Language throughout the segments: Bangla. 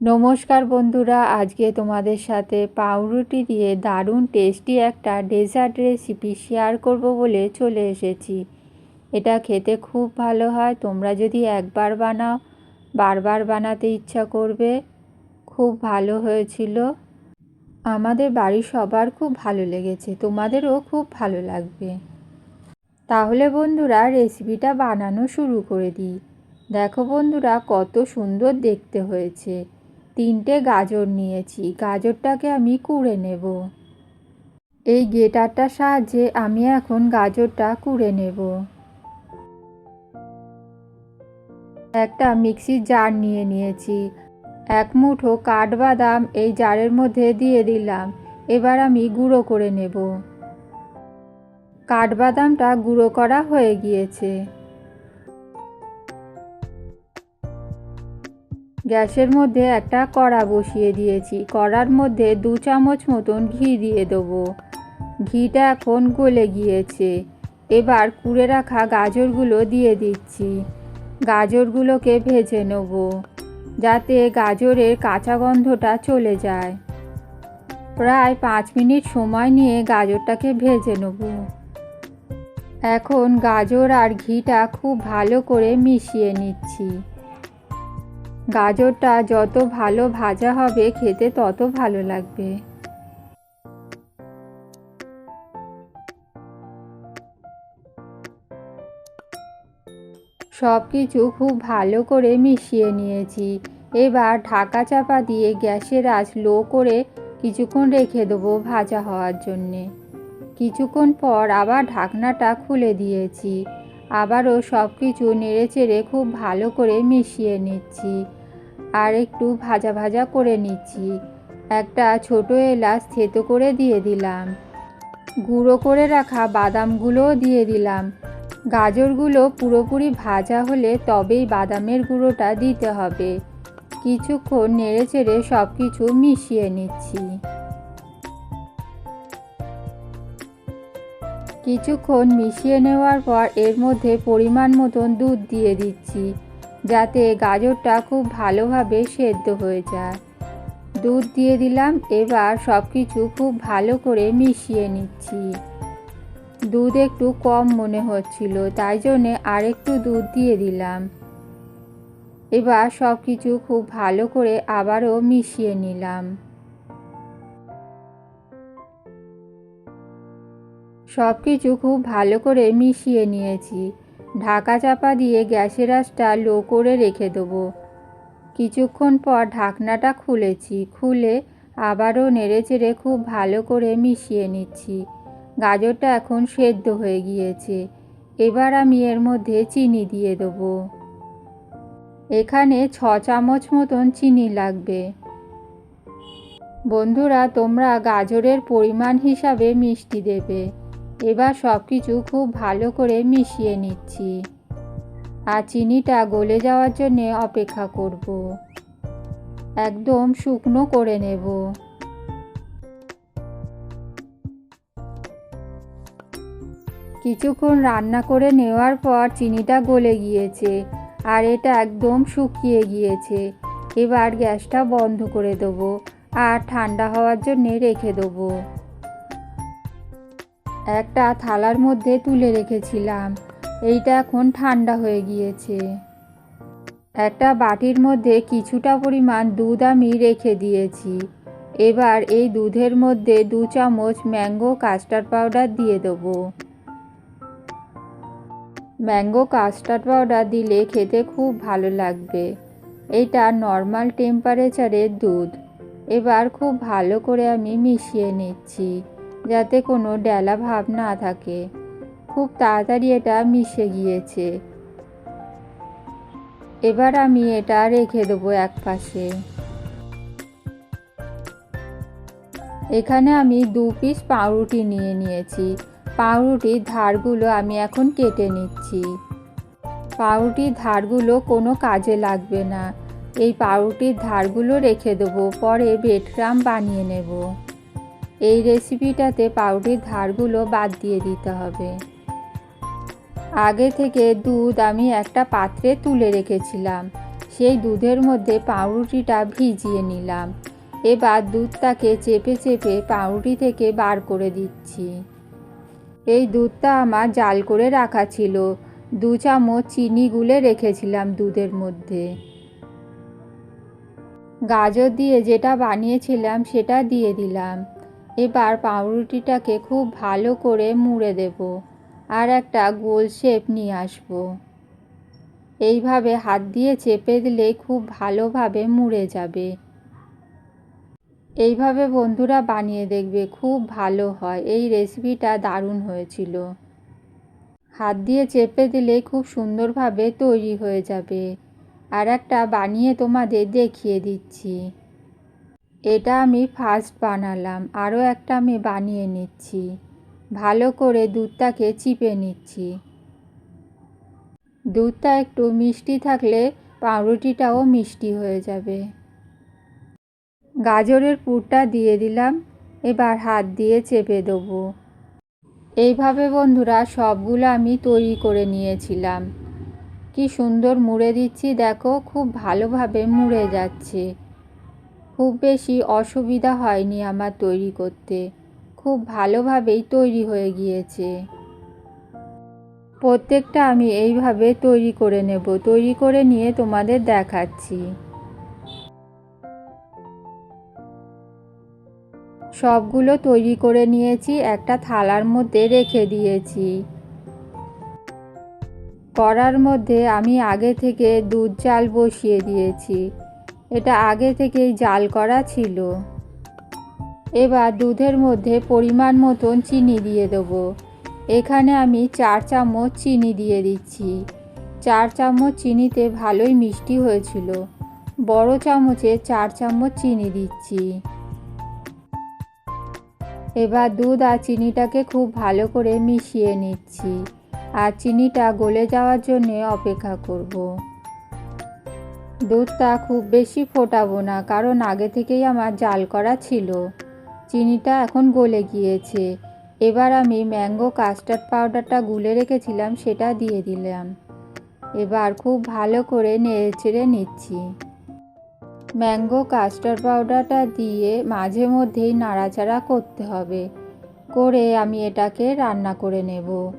নমস্কার বন্ধুরা, আজকে তোমাদের সাথে পাউরুটি দিয়ে দারুণ টেস্টি একটা ডেজার্ট রেসিপি শেয়ার করব বলে চলে এসেছি। এটা খেতে খুব ভালো হয়, তোমরা যদি একবার বানাও, বারবার বানাতে ইচ্ছা করবে, খুব ভালো হয়েছিল। আমাদের বাড়ির সবার খুব ভালো লেগেছে, তোমাদেরও খুব ভালো লাগবে। তাহলে বন্ধুরা রেসিপিটা বানানো শুরু করে দিই। দেখো বন্ধুরা, কত সুন্দর দেখতে হয়েছে। তিনটে গাজর নিয়েছি, গাজরটাকে আমি কুড়ে নেব। এই গেটারটার সাহায্যে আমি এখন গাজরটা কুড়ে নেব। একটা মিক্সির জার নিয়ে নিয়েছি। এক মুঠো কাঠবাদাম এই জারের মধ্যে দিয়ে দিলাম, এবার আমি গুঁড়ো করে নেব। কাঠবাদামটা গুঁড়ো করা হয়ে গিয়েছে। গ্যাসের মধ্যে একটা কড়া বসিয়ে দিয়েছি। কড়ার মধ্যে দু চামচ মতন ঘি দিয়ে দেবো। ঘিটা এখন গলে গিয়েছে। এবার কুড়ে রাখা গাজরগুলো দিয়ে দিচ্ছি। গাজরগুলোকে ভেজে নেব, যাতে গাজরের কাঁচা গন্ধটা চলে যায়। প্রায় পাঁচ মিনিট সময় নিয়ে গাজরটাকে ভেজে নেব। এখন গাজর আর ঘিটা খুব ভালো করে মিশিয়ে নিচ্ছি। গাজরটা যত ভালো ভাজা হবে, খেতে তত ভালো লাগবে। সব কিছু খুব ভালো করে মিশিয়ে নিয়েছি। এবার ঢাকা চাপা দিয়ে গ্যাসের আঁচ লো করে কিছুক্ষণ রেখে দেবো ভাজা হওয়ার জন্যে। কিছুক্ষণ পর আবার ঢাকনাটা খুলে দিয়েছি। আবারও সব কিছু নেড়ে চেড়ে খুব ভালো করে মিশিয়ে নিচ্ছি। আর একটু ভাজা ভাজা করে নিচ্ছি। একটা ছোট এলাচ থেতো করে দিয়ে দিলাম। গুঁড়ো করে রাখা বাদামগুলোও দিয়ে দিলাম। গাজরগুলো পুরোপুরি ভাজা হলে তবেই বাদামের গুঁড়োটা দিতে হবে। কিছুক্ষণ নেড়ে চেড়ে সব কিছু মিশিয়ে নিচ্ছি। কিছুক্ষণ মিশিয়ে নেওয়ার পর এর মধ্যে পরিমাণ মতন দুধ দিয়ে দিচ্ছি। যাতে গাজরটা খুব ভালোভাবে সেদ্ধ হয়ে যায়। দুধ দিয়ে দিলাম, এবার সব কিছু খুব ভালো করে মিশিয়ে নিচ্ছি। দুধ একটু কম মনে হচ্ছিল, তাই জন্যে আরেকটু দুধ দিয়ে দিলাম। এবার সব কিছু খুব ভালো করে আবারও মিশিয়ে নিলাম। সব কিছু খুব ভালো করে মিশিয়ে নিয়েছি। ঢাকা চাপা দিয়ে গ্যাসের আঁচটা লো করে রেখে দেবো। কিছুক্ষণ পর ঢাকনাটা খুলেছি, খুলে আবারও নেড়ে চেড়ে খুব ভালো করে মিশিয়ে নিচ্ছি। গাজরটা এখন সেদ্ধ হয়ে গিয়েছে। এবার আমি এর মধ্যে চিনি দিয়ে দেবো। এখানে ছ চামচ মতন চিনি লাগবে। বন্ধুরা, তোমরা গাজরের পরিমাণ হিসাবে মিষ্টি দেবে। এবার সব কিছু খুব ভালো করে মিশিয়ে নিচ্ছি। আর চিনিটা গলে যাওয়ার জন্যে অপেক্ষা করব। একদম শুকনো করে নেব। কিছুক্ষণ রান্না করে নেওয়ার পর চিনিটা গলে গিয়েছে আর এটা একদম শুকিয়ে গিয়েছে। এবার গ্যাসটা বন্ধ করে দেবো আর ঠান্ডা হওয়ার জন্যে রেখে দেবো। একটা থালার মধ্যে তুলে রেখেছিলাম। এইটা এখন ঠান্ডা হয়ে গিয়েছে। একটা বাটির মধ্যে কিছুটা পরিমাণ দুধ আমি রেখে দিয়েছি। এবার এই দুধের মধ্যে দু চামচ ম্যাঙ্গো কাস্টার্ড পাউডার দিয়ে দেবো। ম্যাঙ্গো কাস্টার্ড পাউডার দিলে খেতে খুব ভালো লাগবে। এটা নর্মাল টেম্পারেচারের দুধ। এবার খুব ভালো করে আমি মিশিয়ে নিচ্ছি। যাতে কোনো ডেলা ভাব না থাকে। খুব তাড়াতাড়ি এটা মিশে গিয়েছে। এবার আমি এটা রেখে দেবো এক পাশে। এখানে আমি দু পিস পাউরুটি নিয়ে নিয়েছি। পাউরুটির ধারগুলো আমি এখন কেটে নিচ্ছি। পাউরুটির ধারগুলো কোনো কাজে লাগবে না। এই পাউরুটির ধারগুলো রেখে দেবো, পরে বেডক্রাম বানিয়ে নেব। এই রেসিপিটাতে পাউরুটির ধারগুলো বাদ দিয়ে দিতে হবে। আগে থেকে দুধ আমি একটা পাত্রে তুলে রেখেছিলাম। সেই দুধের মধ্যে পাউরুটিটা ভিজিয়ে নিলাম। এবার দুধটাকে চেপে চেপে পাউরুটি থেকে বার করে দিচ্ছি। এই দুধটা আমার জাল করে রাখা ছিল। দু চামচ চিনি গুলে রেখেছিলাম দুধের মধ্যে। গাজর দিয়ে যেটা বানিয়েছিলাম সেটা দিয়ে দিলাম। এবার পাউরুটিটাকে খুব ভালো করে মুড়ে দেব আর একটা গোল শেপ নিয়ে আসব। এইভাবে হাত দিয়ে চেপে দিলে খুব ভালোভাবে মুড়ে যাবে। এইভাবে বন্ধুরা বানিয়ে দেখবে, খুব ভালো হয়। এই রেসিপিটা দারুণ হয়েছিল। হাত দিয়ে চেপে দিলে খুব সুন্দরভাবে তৈরি হয়ে যাবে। আর একটা বানিয়ে তোমাদের দেখিয়ে দিচ্ছি। এটা আমি ফার্স্ট বানালাম। আরও একটা আমি বানিয়ে নিচ্ছি। ভালো করে দুধটাকে চিপে নিচ্ছি। দুধটা একটু মিষ্টি থাকলে পাউরুটিটাও মিষ্টি হয়ে যাবে। গাজরের পুরটা দিয়ে দিলাম। এবার হাত দিয়ে চেপে দেবো। এইভাবে বন্ধুরা সবগুলো আমি তৈরি করে নিয়েছিলাম। কি সুন্দর মুড়ে দিচ্ছি, দেখো, খুব ভালোভাবে মুড়ে যাচ্ছে। খুব বেশি অসুবিধা হয়নি আমার তৈরি করতে। খুব ভালোভাবেই তৈরি হয়ে গিয়েছে। প্রত্যেকটা আমি এইভাবে তৈরি করে নেব, তৈরি করে নিয়ে তোমাদের দেখাচ্ছি। সবগুলো তৈরি করে নিয়েছি, একটা থালার মধ্যে রেখে দিয়েছি। করার মধ্যে আমি আগে থেকে দুধ চাল বসিয়ে দিয়েছি। এটা আগে থেকেই জাল করা ছিল। এবার দুধের মধ্যে পরিমাণ মতন চিনি দিয়ে দেবো। এখানে আমি চার চামচ চিনি দিয়ে দিচ্ছি। চার চামচ চিনিতে ভালোই মিষ্টি হয়েছিল। বড় চামচে চার চামচ চিনি দিচ্ছি। এবার দুধ আর চিনিটাকে খুব ভালো করে মিশিয়ে নিচ্ছি। আর চিনিটা গলে যাওয়ার জন্যে অপেক্ষা করব। দুধটা খুব বেশি ফোটাবো না, কারণ আগে থেকেই আমার জাল করা ছিল। চিনিটা এখন গলে গিয়েছে। এবার আমি ম্যাঙ্গো কাস্টার্ড পাউডারটা গুলে রেখেছিলাম, সেটা দিয়ে দিলাম। এবার খুব ভালো করে নেড়ে চেড়ে নিচ্ছি। ম্যাঙ্গো কাস্টার্ড পাউডারটা দিয়ে মাঝে মধ্যেই নাড়াচাড়া করতে হবে। করে আমি এটাকে রান্না করে নেব।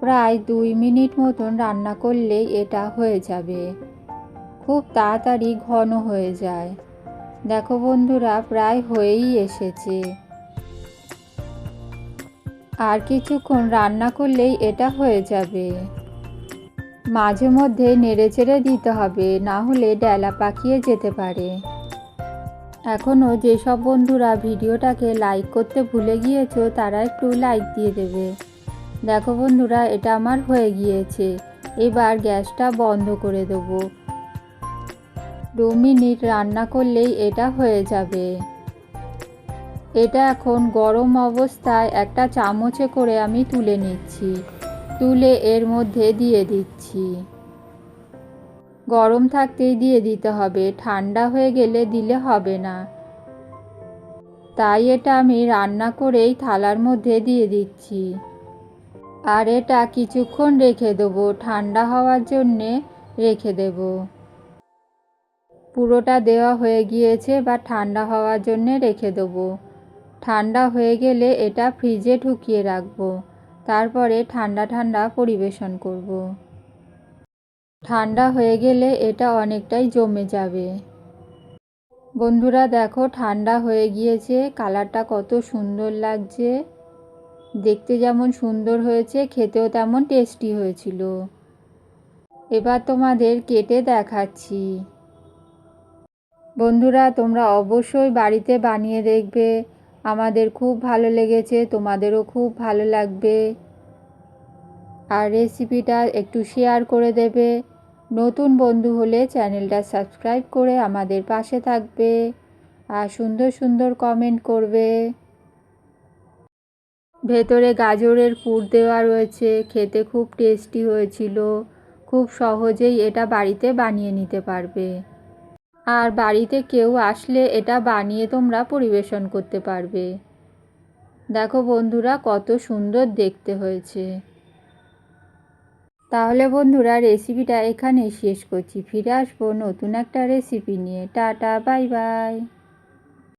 প্রায় দুই মিনিট মতন রান্না করলেই এটা হয়ে যাবে। খুব তাড়াতাড়ি ঘন হয়ে যায়। দেখো বন্ধুরা, প্রায় হয়েই এসেছে। আর কিছুক্ষণ রান্না করলেই এটা হয়ে যাবে। মাঝে মধ্যে নেড়ে চেড়ে দিতে হবে, না হলে ডেলা পাকিয়ে যেতে পারে। এখনও যেসব বন্ধুরা ভিডিওটাকে লাইক করতে ভুলে গিয়েছো, তারা একটু লাইক দিয়ে দেবে। দেখো বন্ধুরা, এটা আমার হয়ে গিয়েছে। এবার গ্যাসটা বন্ধ করে দেবো। দু মিনিট রান্না করলেই এটা হয়ে যাবে। এটা এখন গরম অবস্থায় একটা চামচে করে আমি তুলে নিচ্ছি। তুলে এর মধ্যে দিয়ে দিচ্ছি। গরম থাকতেই দিয়ে দিতে হবে। ঠান্ডা হয়ে গেলে দিলে হবে না। তাই এটা আমি রান্না করেই থালার মধ্যে দিয়ে দিচ্ছি। আর এটা কিছুক্ষণ রেখে দেবো। ঠান্ডা হওয়ার জন্যে রেখে দেব। পুরোটা দেওয়া হয়ে গিয়েছে বা ঠান্ডা হওয়ার জন্যে রেখে দেবো। ঠান্ডা হয়ে গেলে এটা ফ্রিজে ঢুকিয়ে রাখব। তারপরে ঠান্ডা ঠান্ডা পরিবেশন করব। ঠান্ডা হয়ে গেলে এটা অনেকটাই জমে যাবে। বন্ধুরা দেখো, ঠান্ডা হয়ে গিয়েছে। কালারটা কত সুন্দর লাগছে। দেখতে যেমন সুন্দর হয়েছে, খেতেও তেমন টেস্টি হয়েছিল। এবার তোমাদের কেটে দেখাচ্ছি। বন্ধুরা, তোমরা অবশ্যই বাড়িতে বানিয়ে দেখবে। আমাদের খুব ভালো লেগেছে, তোমাদেরও খুব ভালো লাগবে। আর রেসিপিটা একটু শেয়ার করে দেবে। নতুন বন্ধু হলে চ্যানেলটা সাবস্ক্রাইব করে আমাদের পাশে থাকবে আর সুন্দর সুন্দর কমেন্ট করবে। ভেতরে গাজরের পুর দেওয়া রয়েছে, খেতে খুব টেস্টি হয়েছিল। খুব সহজেই এটা বাড়িতে বানিয়ে নিতে পারবে। আর বাড়িতে কেউ আসলে এটা বানিয়ে তোমরা পরিবেশন করতে পারবে। দেখো বন্ধুরা, কত সুন্দর দেখতে হয়েছে। তাহলে বন্ধুরা রেসিপিটা এখানেই শেষ করছি। ফিরে আসব নতুন একটা রেসিপি নিয়ে। Tata bye bye